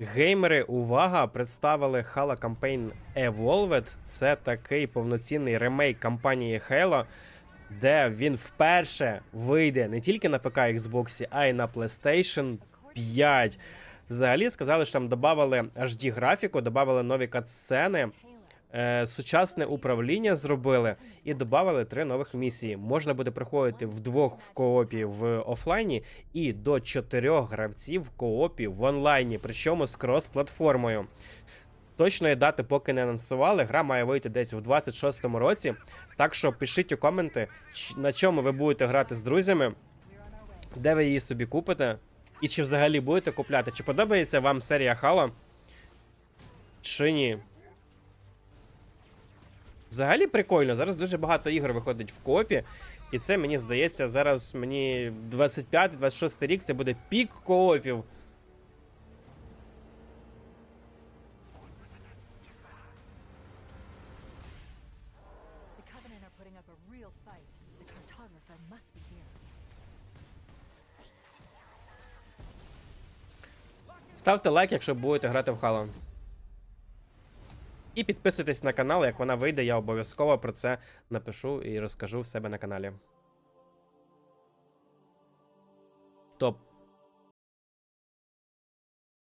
Геймери, увага! Представили Halo Campaign Evolved. Це такий повноцінний ремейк кампанії Halo, де він вперше вийде не тільки на ПК Xbox, а й на PlayStation 5. Взагалі сказали, що там додали HD графіку, додали нові катсцени, е, сучасне управління зробили і додали три нових місії. Можна буде приходити вдвох в коопі в офлайні і до чотирьох гравців в коопі в онлайні, причому з крос-платформою. Точної дати поки не анонсували. Гра має вийти десь в 26-му році. Так що пишіть у коменти, на чому ви будете грати з друзями, де ви її собі купите, і чи взагалі будете купляти. Чи подобається вам серія Halo? Чи ні? Взагалі прикольно. Зараз дуже багато ігор виходить в копі. І це мені здається, зараз мені 25-26 рік це буде пік коопів. Ставте лайк, якщо будете грати в Halo. І підписуйтесь на канал, як вона вийде, я обов'язково про це напишу і розкажу в себе на каналі. Топ